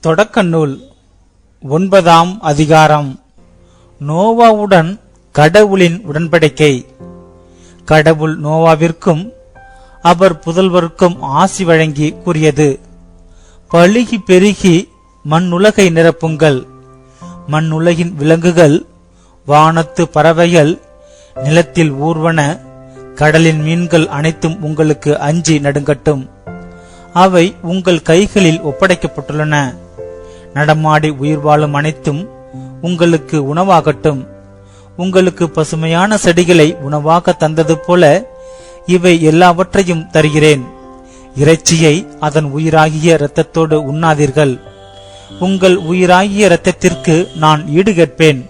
தொடக்க நூல் ஒன்பதாம் அதிகாரம். நோவாவுடன் கடவுளின் உடன்படிக்கை. கடவுள் நோவாவிற்கும் அவர் புதல்வருக்கும் ஆசி வழங்கி கூறியது. பழுகி பெருகி மண்ணுலகை நிரப்புங்கள். மண்ணுலகின் விலங்குகள் வானத்து பறவைகள் நிலத்தில் ஊர்வன கடலின் மீன்கள் அனைத்தும் உங்களுக்கு அஞ்சி நடுங்கட்டும். அவை உங்கள் கைகளில் ஒப்படைக்கப்பட்டுள்ளன. நடமாடி உயிர் வாழும் அனைத்தும் உங்களுக்கு உணவாகட்டும். உங்களுக்கு பசுமையான செடிகளை உணவாக தந்தது போல இவை எல்லாவற்றையும் தருகிறேன். இறைச்சியை அதன் உயிராகிய இரத்தத்தோடு உண்ணாதீர்கள். உங்கள் உயிராகிய இரத்தத்திற்கு நான் ஈடு கேட்பேன்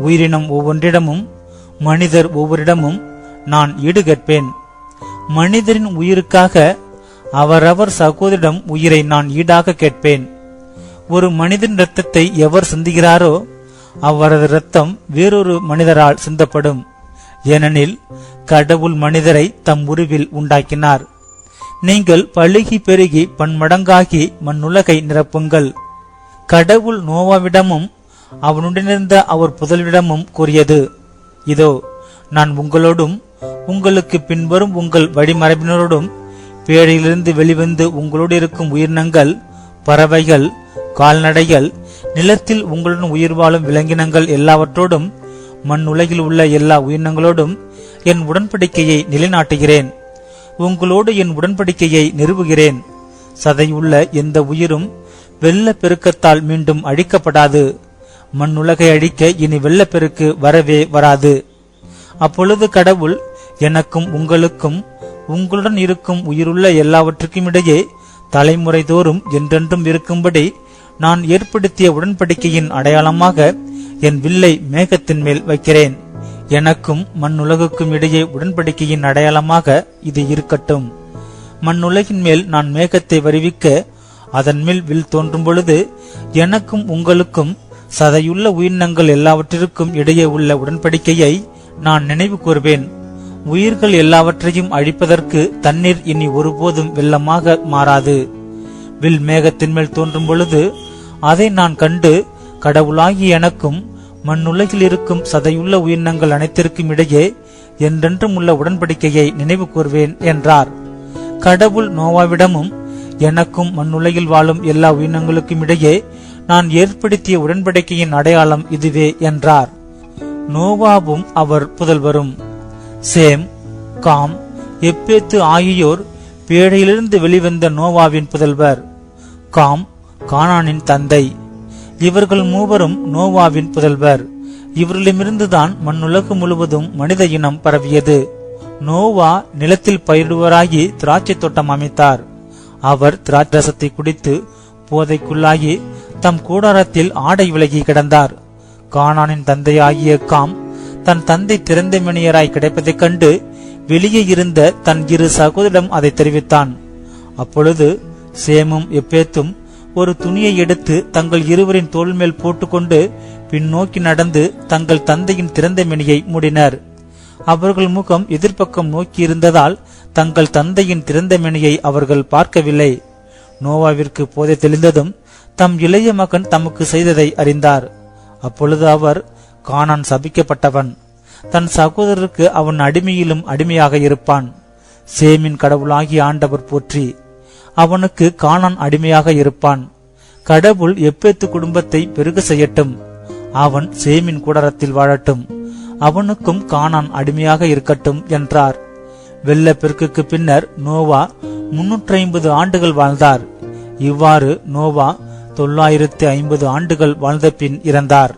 உயிரினம் ஒவ்வொன்றிடமும் மனிதர் ஒவ்வொரிடமும் நான் ஈடு கேட்பேன் மனிதரின் உயிருக்காக அவரவர் சகோதரிடம் உயிரை நான் ஈடாக கேட்பேன். ஒரு மனிதன் இரத்தத்தை எவர் சிந்துகிறாரோ அவரது இரத்தம் வேறொரு மனிதரால் சிந்தப்படும். ஏனெனில் கடவுள் மனிதரை தம் உருவில் உண்டாக்கினார். நீங்கள் பழுகி பெருகி பன்மடங்காகி மண்ணுலகை நிரப்புங்கள். கடவுள் நோவாவிடமும் அவனுடனிருந்த அவர் புதல்விடமும் கூறியது இதோ நான் உங்களோடும் உங்களுக்கு பின்வரும் உங்கள் வழிமரபினரோடும் பேழையிலிருந்து வெளிவந்து உங்களோடு இருக்கும் உயிரினங்கள் பறவைகள் கால்நடைகள் நிலத்தில் உங்களுடன் உயிர் வாழும் விலங்கினங்கள் எல்லாவற்றோடும் மண் உலகில் உள்ள எல்லா உயிரினங்களோடும் என் உடன்படிக்கையை நிலைநாட்டுகிறேன். உங்களோடு என் உடன்படிக்கையை நிறுவுகிறேன். சதையுள்ள எந்த உயிரும் வெள்ள பெருக்கத்தால் மீண்டும் அழிக்கப்படாது. மண்ணுலகை அழிக்க இனி வெள்ளப்பெருக்கு வரவே வராது. அப்பொழுது கடவுள் எனக்கும் உங்களுக்கும் உங்களுடன் இருக்கும் உயிருள்ள எல்லாவற்றுக்கும் இடையே தலைமுறை தோறும் என்றென்றும் இருக்கும்படி நான் ஏற்படுத்திய உடன்படிக்கையின் அடையாளமாக என் வில்லை மேகத்தின் மேல் வைக்கிறேன். எனக்கும் மண்ணுலகுக்கும் இடையே உடன்படிக்கையின் அடையாளமாக இது இருக்கட்டும். மண்ணுலகின் மேல் நான் மேகத்தை வருவிக்க அதன் மேல் வில் தோன்றும் பொழுது எனக்கும் உங்களுக்கும் சதையுள்ள உயிரினங்கள் எல்லாவற்றிற்கும் இடையே உள்ள உடன்படிக்கையை நான் நினைவு கூறுவேன் உயிர்கள் எல்லாவற்றையும் அழிப்பதற்கு தண்ணீர் இனி ஒருபோதும் வெள்ளமாக மாறாது. வில் மேகத்தின் மேல் தோன்றும் பொழுது அதை நான் கண்டு கடவுளாகி எனக்கும் மண்ணுலகில் இருக்கும் சதையுள்ள உயிரினங்கள் அனைத்திற்கும் இடையே என்றென்றும் உள்ள உடன்படிக்கையை நினைவு கூர்வேன் என்றார். கடவுள் நோவாவிடமும் எனக்கும் மண்ணுலகில் வாழும் எல்லா உயிரினங்களுக்கும் இடையே நான் ஏற்படுத்திய உடன்படிக்கையின் அடையாளம் இதுவே என்றார். நோவாவும் அவர் புதல்வரும். சேம் காம் எப்பேத்து ஆகியோர் பேழையிலிருந்து வெளிவந்த நோவாவின் புதல்வர். காம் கானானின் தந்தை. இவர்கள் மூவரும் நோவாவின் புதல்வர். இவர்களிடமிருந்துதான் மண்ணுலகு முழுவதும் மனித இனம் பரவியது. நோவா நிலத்தில் பயிரிடுவராகி திராட்சை தோட்டம் அமைத்தார். அவர் திராட்சரசத்தை குடித்து போதைக்குள்ளாகி தம் கூடாரத்தில் ஆடை விலகி கிடந்தார். கானானின் தந்தையாகிய காம் தன் தந்தை திறந்த மணியராய் கிடைப்பதைக் கண்டு வெளியே இருந்த தன் இரு சகோதரிடம் அதை தெரிவித்தான். அப்பொழுது சேமும் எப்பேத்தும் ஒரு துணியை எடுத்து தங்கள் இருவரின் தோல் மேல் போட்டுக்கொண்டு பின்னோக்கி நடந்து தங்கள் தந்தையின் திறந்த மெனியை மூடினர். அவர்கள் முகம் எதிர்ப்பக்கம் நோக்கி இருந்ததால் தங்கள் தந்தையின் திறந்த மெனியை அவர்கள் பார்க்கவில்லை. நோவாவிற்கு போதை தெளிந்ததும் தம் இளைய மகன் தமக்கு செய்ததை அறிந்தார். அப்பொழுது அவர் கானான் சபிக்கப்பட்டவன். தன் சகோதரருக்கு அவன் அடிமையிலும் அடிமையாக இருப்பான். சேமின் கடவுளாகி ஆண்டவர் போற்றி அவனுக்கு காணான் அடிமையாக இருப்பான். கடவுள் எப்பேத்து குடும்பத்தை பெருக செய்யட்டும். அவன் சேமின் கூடாரத்தில் வாழட்டும். அவனுக்கும் காணான் அடிமையாக இருக்கட்டும் என்றார். வெள்ளப்பெருக்குக்கு பின்னர் நோவா முன்னூற்றி ஐம்பது ஆண்டுகள் வாழ்ந்தார். இவ்வாறு நோவா தொள்ளாயிரத்து ஐம்பது ஆண்டுகள் வாழ்ந்த பின் இறந்தார்.